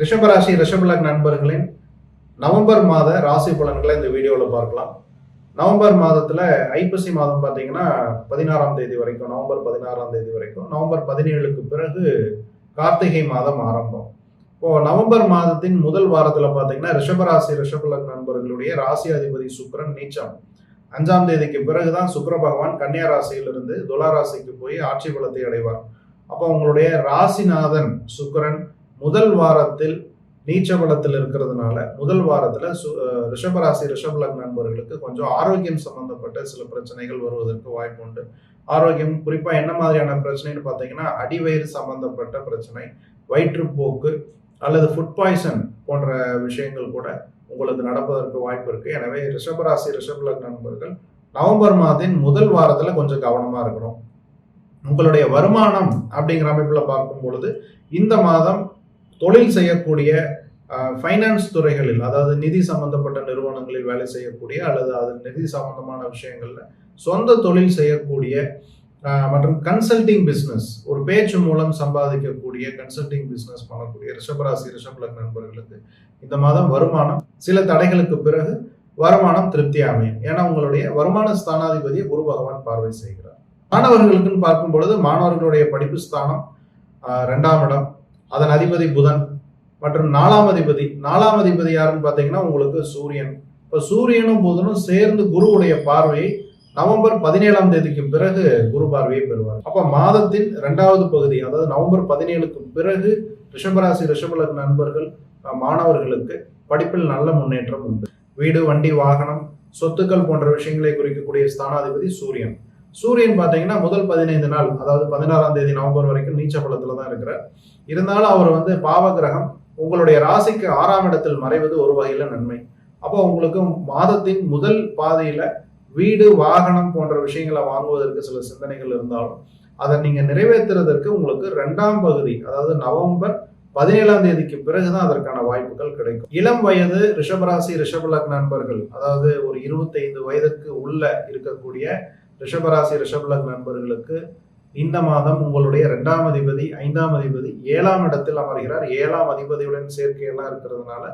ரிஷபராசி ரிஷபலக் நண்பர்களின் நவம்பர் மாத ராசி பலன்களை இந்த வீடியோவில் பார்க்கலாம். நவம்பர் மாதத்தில் ஐப்பசி மாதம் பார்த்தீங்கன்னா பதினாறாம் தேதி வரைக்கும் நவம்பர் பதினாறாம் தேதி வரைக்கும் நவம்பர் பதினேழுக்கு பிறகு கார்த்திகை மாதம் ஆரம்பம். இப்போ நவம்பர் மாதத்தின் முதல் வாரத்தில் பார்த்தீங்கன்னா ரிஷபராசி ரிஷபலக் நண்பர்களுடைய ராசி அதிபதி சுக்கிரன் நீச்சம். அஞ்சாம் தேதிக்கு பிறகுதான் சுக்கர பகவான் கன்னியா ராசியிலிருந்து துலா ராசிக்கு போய் ஆட்சி பலத்தை அடைவார். அப்போ உங்களுடைய ராசிநாதன் சுக்கரன் முதல் வாரத்தில் நீச்ச பலத்தில் இருக்கிறதுனால முதல் வாரத்தில் சு- ரிஷபராசி ரிஷபலக் நண்பர்களுக்கு கொஞ்சம் ஆரோக்கியம் சம்பந்தப்பட்ட சில பிரச்சனைகள் வருவதற்கு வாய்ப்பு உண்டு. ஆரோக்கியம் குறிப்பாக என்ன மாதிரியான பிரச்சனைன்னு பார்த்தீங்கன்னா அடிவயிறு சம்பந்தப்பட்ட பிரச்சனை வயிற்றுப்போக்கு அல்லது ஃபுட் பாய்சன் போன்ற விஷயங்கள் கூட உங்களுக்கு நடப்பதற்கு வாய்ப்பு இருக்குது எனவே ரிஷபராசி ரிஷபலக் நண்பர்கள் நவம்பர் மாதத்தின் முதல் வாரத்தில் கொஞ்சம் கவனமாக இருக்கணும். உங்களுடைய வருமானம் அப்படிங்கிற அமைப்பில் பார்க்கும் பொழுது இந்த மாதம் தொழில் செய்யக்கூடிய ஃபைனான்ஸ் துறைகளில் அதாவது நிதி சம்பந்தப்பட்ட நிறுவனங்களில் வேலை செய்யக்கூடிய அல்லது அது நிதி சம்பந்தமான விஷயங்கள்ல சொந்த தொழில் செய்யக்கூடிய மற்றும் கன்சல்டிங் பிஸ்னஸ் ஒரு பேச்சு மூலம் சம்பாதிக்கக்கூடிய கன்சல்டிங் பிஸ்னஸ் பண்ணக்கூடிய ரிஷபராசி ரிஷபலக் நண்பர்களுக்கு இந்த மாதம் வருமானம் சில தடைகளுக்கு பிறகு வருமானம் திருப்தி அமையும். ஏன்னா உங்களுடைய வருமான ஸ்தானாதிபதியை குரு பகவான் பார்வை செய்கிறார். மாணவர்களுக்குன்னு பார்க்கும் பொழுது மாணவர்களுடைய படிப்பு ஸ்தானம் ரெண்டாம் இடம். அதன் அதிபதி புதன் மற்றும் நாலாம் அதிபதி. நாலாம் அதிபதி யாருன்னு பார்த்தீங்கன்னா உங்களுக்கு சூரியன். இப்போ சூரியனும் புதனும் சேர்ந்து குருவுடைய பார்வையை நவம்பர் பதினேழாம் தேதிக்கு பிறகு குரு பார்வையை பெறுவார். அப்ப மாதத்தின் இரண்டாவது பகுதி அதாவது நவம்பர் பதினேழுக்கு பிறகு ரிஷபராசி ரிஷபலக் நண்பர்கள் மாணவர்களுக்கு படிப்பில் நல்ல முன்னேற்றம் உண்டு. வீடு வண்டி வாகனம் சொத்துக்கள் போன்ற விஷயங்களை குறிக்கக்கூடிய ஸ்தானாதிபதி சூரியன். சூரியன் பார்த்தீங்கன்னா முதல் பதினைந்து நாள் அதாவது பதினாறாம் தேதி நவம்பர் வரைக்கும் நீச்ச பலத்தில் தான் இருக்கிறார். இருந்தாலும் அவர் வந்து பாவ கிரகம் உங்களுடைய ராசிக்கு ஆறாம் இடத்தில் மறைவது ஒரு வகையில் நன்மை. அப்போ உங்களுக்கு மாதத்தின் முதல் பாதையில் வீடு வாகனம் போன்ற விஷயங்களை வாங்குவதற்கு சில சிந்தனைகள் இருந்தாலும் அதை நீங்கள் நிறைவேற்றுறதற்கு உங்களுக்கு ரெண்டாம் பகுதி அதாவது நவம்பர் பதினேழாம் தேதிக்கு பிறகுதான் அதற்கான வாய்ப்புகள் கிடைக்கும். இளம் வயது ரிஷபராசி ரிஷபலக் நண்பர்கள் அதாவது ஒரு இருபத்தைந்து வயதுக்கு உள்ள இருக்கக்கூடிய ரிஷபராசி ரிஷபலக் நண்பர்களுக்கு இந்த மாதம் உங்களுடைய ரெண்டாம் அதிபதி ஐந்தாம் அதிபதி ஏழாம் இடத்தில் அமர்கிறார். ஏழாம் அதிபதியுடன் சேர்க்கையெல்லாம் இருக்கிறதுனால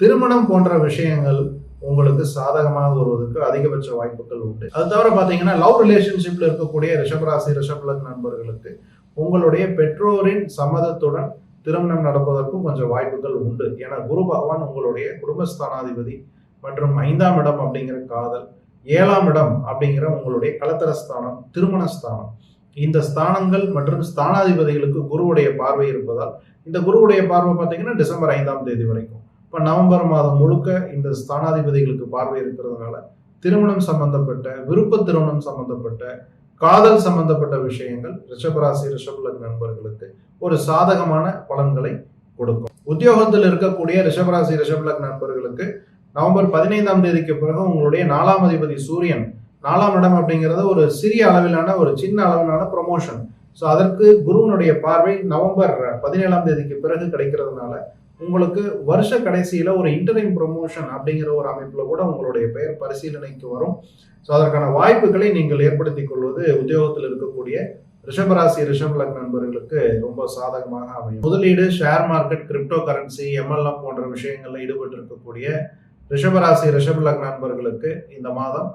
திருமணம் போன்ற விஷயங்கள் உங்களுக்கு சாதகமாக வருவதற்கு அதிகபட்ச வாய்ப்புகள் உண்டு. அது தவிர பார்த்தீங்கன்னா லவ் ரிலேஷன்ஷிப்ல இருக்கக்கூடிய ரிஷபராசி ரிஷபலக் நண்பர்களுக்கு உங்களுடைய பெற்றோரின் சம்மதத்துடன் திருமணம் நடப்பதற்கும் கொஞ்சம் வாய்ப்புகள் உண்டு. ஏன்னா குரு பகவான் உங்களுடைய குடும்பஸ்தானாதிபதி மற்றும் ஐந்தாம் இடம் அப்படிங்கிற காதல் ஏழாம் இடம் அப்படிங்கிற உங்களுடைய கலத்தரஸ்தானம் திருமணஸ்தானம் இந்த ஸ்தானங்கள் மற்றும் ஸ்தானாதிபதிகளுக்கு குருவுடைய பார்வை இருப்பதால் இந்த குருவுடைய பார்வை பார்த்தீங்கன்னா டிசம்பர் ஐந்தாம் தேதி வரைக்கும். இப்போ நவம்பர் மாதம் முழுக்க இந்த ஸ்தானாதிபதிகளுக்கு பார்வை இருக்கிறதுனால திருமணம் சம்பந்தப்பட்ட விருப்ப திருமணம் சம்பந்தப்பட்ட காதல் சம்பந்தப்பட்ட விஷயங்கள் ரிஷபராசி ரிஷபலக் நண்பர்களுக்கு ஒரு சாதகமான பலன்களை கொடுக்கும். உத்தியோகத்தில் இருக்கக்கூடிய ரிஷபராசி ரிஷபலக் நண்பர்களுக்கு நவம்பர் பதினைந்தாம் தேதிக்கு பிறகு உங்களுடைய நாலாம் அதிபதி சூரியன் நாலாம் இடம் அப்படிங்கிறது ஒரு சிறிய அளவிலான ஒரு சின்ன அளவிலான ப்ரொமோஷன் ஸோ அதற்கு குருவனுடைய பார்வை நவம்பர் பதினேழாம் தேதிக்கு பிறகு கிடைக்கிறதுனால உங்களுக்கு வருஷ கடைசியில் ஒரு இன்டரிம் ப்ரொமோஷன் அப்படிங்கிற ஒரு அமைப்பில் கூட உங்களுடைய பெயர் பரிசீலனைக்கு வரும். ஸோ அதற்கான வாய்ப்புகளை நீங்கள் ஏற்படுத்தி கொள்வது உத்தியோகத்தில் இருக்கக்கூடிய ரிஷபராசி ரிஷபலக் நண்பர்களுக்கு ரொம்ப சாதகமாக அமையும். முதலீடு share market crypto currency MLM போன்ற விஷயங்களில் ஈடுபட்டு இருக்கக்கூடிய ரிஷபராசி ரிஷபலக் நண்பர்களுக்கு இந்த மாதம்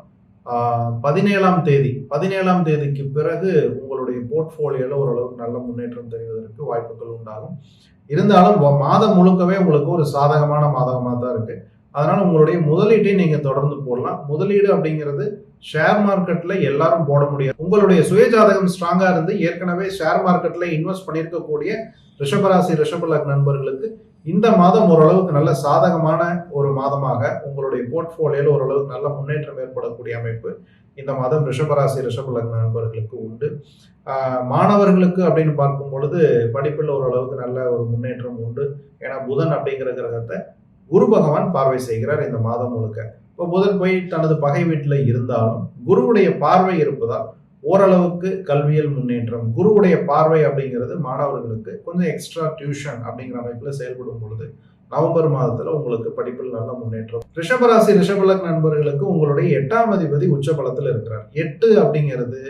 பதினேழாம் தேதி பதினேழாம் தேதிக்கு பிறகு உங்களுடைய போர்ட்ஃபோலியோவில் ஓரளவுக்கு நல்ல முன்னேற்றம் தெரிவதற்கு வாய்ப்புகள் உண்டாகும். இருந்தாலும் மாதம் முழுக்கவே உங்களுக்கு ஒரு சாதகமான மாதமாக தான் இருக்கு. அதனால உங்களுடைய முதலீட்டை நீங்க தொடர்ந்து போடலாம். முதலீடு அப்படிங்கிறது ஷேர் மார்க்கெட்ல எல்லாரும் போட முடியாது. உங்களுடைய சுயஜாதகம் ஸ்ட்ராங்கா இருந்து ஏற்கனவே ஷேர் மார்க்கெட்ல இன்வெஸ்ட் பண்ணியிருக்கக்கூடிய ரிஷபராசி ரிஷபலக் நண்பர்களுக்கு இந்த மாதம் ஓரளவுக்கு நல்ல சாதகமான ஒரு மாதமாக உங்களுடைய போர்ட்ஃபோலியோல ஓரளவுக்கு நல்ல முன்னேற்றம் ஏற்படக்கூடிய அமைப்பு இந்த மாதம் ரிஷபராசி ரிஷபலக் நண்பர்களுக்கு உண்டு. மாணவர்களுக்கு அப்படின்னு பார்க்கும் பொழுது படிப்பில் ஓரளவுக்கு நல்ல ஒரு முன்னேற்றம் உண்டு. ஏன்னா புதன் அப்படிங்கிற கிரகத்தை குரு பகவான் பார்வை செய்கிறார் இந்த மாதம் முழுக்க. இப்போ புதன் போய் தனது பகை வீட்டில் இருந்தாலும் குருவுடைய பார்வை இருப்பதால் ஓரளவுக்கு கல்வியல் முன்னேற்றம் குருவுடைய பார்வை அப்படிங்கிறது மாணவர்களுக்கு கொஞ்சம் எக்ஸ்ட்ரா டியூஷன் அப்படிங்கிற அமைப்பில் செயல்படும் பொழுது நவம்பர் மாதத்துல உங்களுக்கு படிப்பில் நல்ல முன்னேற்றம். ரிஷபராசி ரிஷபலக் நண்பர்களுக்கு உங்களுடைய எட்டாம் அதிபதி உச்ச பலத்தில் இருக்கிறார். எட்டு அப்படிங்கிறது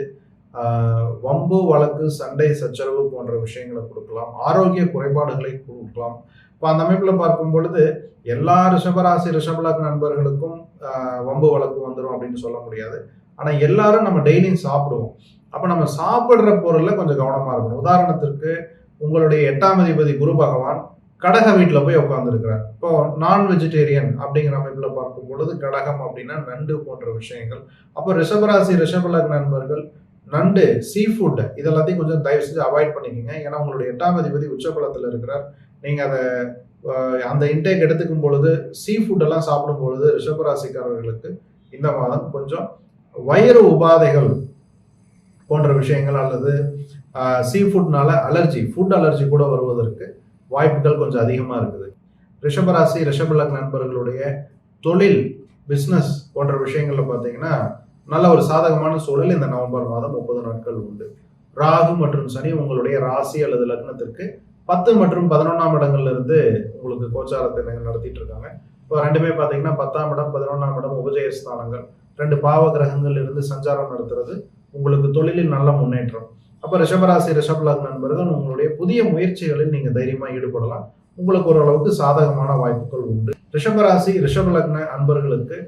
வம்பு வழக்கு சண்டை சச்சரவு போன்ற விஷயங்களை கொடுக்கலாம். ஆரோக்கிய குறைபாடுகளை கொடுக்கலாம். இப்போ அந்த அமைப்பில் பார்க்கும் பொழுது எல்லா ரிஷபராசி ரிஷபலக் நண்பர்களுக்கும் வம்பு வழக்கு வந்துடும் அப்படின்னு சொல்ல முடியாது. ஆனால் எல்லாரும் நம்ம டெய்லியும் சாப்பிடுவோம். அப்போ நம்ம சாப்பிட்ற பொருளில் கொஞ்சம் கவனமாக இருக்கணும். உதாரணத்திற்கு உங்களுடைய எட்டாம் அதிபதி குரு பகவான் கடக வீட்டில் போய் உட்காந்துருக்கிறார் இப்போ நான் வெஜிடேரியன் அப்படிங்கிற அமைப்பில் பார்க்கும் பொழுது கடகம் அப்படின்னா நண்டு போன்ற விஷயங்கள். அப்போ ரிஷபராசி ரிஷபலக் நண்பர்கள் நண்டு சீ ஃபுட் இதெல்லாத்தையும் கொஞ்சம் தயவு செஞ்சு அவாய்ட் பண்ணிக்கோங்க. ஏன்னா உங்களுடைய எட்டாம் அதிபதி உச்சபலத்தில் இருக்கிறார். நீங்கள் அதை அந்த இன்டேக் எடுத்துக்கும் பொழுது சீ ஃபுட் எல்லாம் சாப்பிடும் பொழுது ரிஷபராசிக்காரர்களுக்கு இந்த மாதம் கொஞ்சம் வயிறு உபாதைகள் போன்ற விஷயங்கள் அல்லது சீ ஃபுட்னால அலர்ஜி ஃபுட் அலர்ஜி கூட வருவதற்கு வாய்ப்புகள் கொஞ்சம் அதிகமாக இருக்குது. ரிஷபராசி ரிஷபலக் நண்பர்களுடைய தொழில் பிஸ்னஸ் போன்ற விஷயங்களில் பார்த்தீங்கன்னா நல்ல ஒரு சாதகமான சூழல் இந்த நவம்பர் மாதம் முப்பது நாட்கள் உண்டு. ராகு மற்றும் சனி உங்களுடைய ராசி அல்லது லக்னத்திற்கு பத்து மற்றும் பதினொன்றாம் இடங்கள்ல இருந்து உங்களுக்கு கோச்சாரத்தை நடத்திட்டு இருக்காங்க இப்போ ரெண்டுமே பார்த்தீங்கன்னா பத்தாம் இடம் பதினொன்றாம் இடம் உபஜயஸ்தானங்கள். ரெண்டு பாவ கிரகங்கள் இருந்து சஞ்சாரம் நடத்துறது உங்களுக்கு தொழிலில் நல்ல முன்னேற்றம். அப்போ ரிஷபராசி ரிஷபலக் நண்பர்கள் உங்களுடைய புதிய முயற்சிகளில் நீங்கள் தைரியமாக ஈடுபடலாம். உங்களுக்கு ஓரளவுக்கு சாதகமான வாய்ப்புகள் உண்டு. ரிஷபராசி ரிஷபலக்ன அன்பர்களுக்கு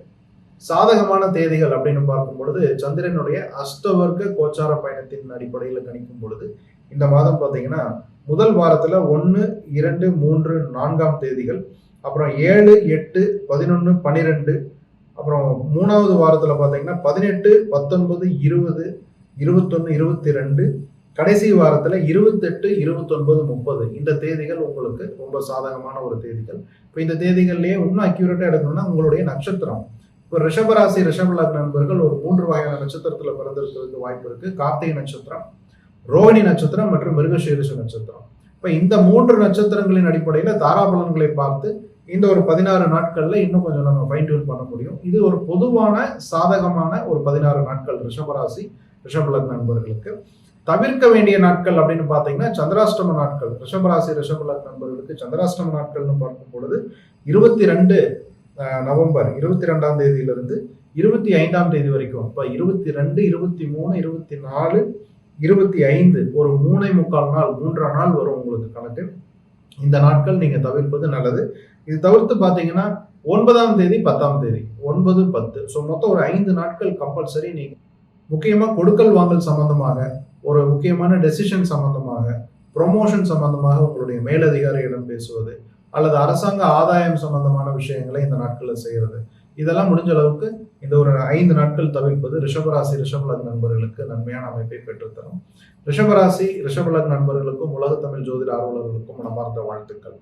சாதகமான தேதிகள் அப்படின்னு பார்க்கும் பொழுது சந்திரனுடைய அஷ்டவர்க்க கோச்சார பயணத்தின் அடிப்படையில் கணிக்கும் பொழுது இந்த மாதம் பார்த்தீங்கன்னா முதல் வாரத்தில் ஒன்று இரண்டு மூன்று நான்காம் தேதிகள் அப்புறம் ஏழு எட்டு பதினொன்று பன்னிரெண்டு அப்புறம் மூணாவது வாரத்தில் பார்த்தீங்கன்னா பதினெட்டு பத்தொன்பது இருபது இருபத்தொன்று இருபத்தி ரெண்டு கடைசி வாரத்தில் இருபத்தெட்டு இருபத்தொன்பது முப்பது. இந்த தேதிகள் உங்களுக்கு ரொம்ப சாதகமான ஒரு தேதிகள். இப்போ இந்த தேதிகள்லேயே இன்னும் அக்யூரேட்டாக எடுக்கணும்னா உங்களுடைய நட்சத்திரம். இப்போ ரிஷபராசி ரிஷப நண்பர்கள் ஒரு மூன்று வகையான நட்சத்திரத்தில் பிறந்திருக்கிறதுக்கு வாய்ப்பு இருக்குது கார்த்திகை நட்சத்திரம் ரோஹிணி நட்சத்திரம் மற்றும் மிருகசீரிஷ நட்சத்திரம். இப்போ இந்த மூன்று நட்சத்திரங்களின் அடிப்படையில் தாராபலன்களை பார்த்து இந்த ஒரு பதினாறு நாட்களில் இன்னும் கொஞ்சம் நம்ம ஃபைன் டியூன் பண்ண முடியும். இது ஒரு பொதுவான சாதகமான ஒரு பதினாறு நாட்கள் ரிஷபராசி ரிஷபலக் நண்பர்களுக்கு தவிர்க்க வேண்டிய நாட்கள் அப்படின்னு பார்த்தீங்கன்னா சந்திராஷ்டம நாட்கள். ரிஷபராசி ரிஷபலக் நண்பர்களுக்கு சந்திராஷ்டம நாட்கள்னு பார்க்கும் பொழுது இருபத்தி ரெண்டு நவம்பர் இருபத்தி ரெண்டாம் தேதியிலிருந்து இருபத்தி ஐந்தாம் தேதி வரைக்கும். இப்போ இருபத்தி ரெண்டு இருபத்தி மூணு இருபத்தி நாலு இருபத்தி ஐந்து ஒரு மூணை முக்கால் நாள் மூன்றாம் நாள் வரும் உங்களுக்கு கணக்கு. இந்த நாட்கள் நீங்க தவிர்ப்பது நல்லது. இது தவிர்த்து பார்த்தீங்கன்னா ஒன்பதாம் தேதி பத்தாம் தேதி ஒன்பது பத்து. ஸோ மொத்தம் ஒரு ஐந்து நாட்கள் கம்பல்சரி நீங்க முக்கியமாக கொடுக்கல் வாங்கல் சம்பந்தமாக ஒரு முக்கியமான டெசிஷன் சம்பந்தமாக ப்ரொமோஷன் சம்பந்தமாக உங்களுடைய மேலதிகாரியிடம் பேசுவது அல்லது அரசாங்க ஆதாயம் சம்பந்தமான விஷயங்களை இந்த நாட்களில் செய்கிறது இதெல்லாம் முடிஞ்ச அளவுக்கு இந்த ஒரு ஐந்து நாட்கள் தவிர்ப்பது ரிஷபராசி ரிஷபலக் நண்பர்களுக்கு நன்மையான அமைப்பை பெற்றுத்தரும். ரிஷபராசி ரிஷபலக் நண்பர்களுக்கும் உலக தமிழ் ஜோதிட ஆர்வலர்களுக்கும் மனமார்ந்த வாழ்த்துக்கள்.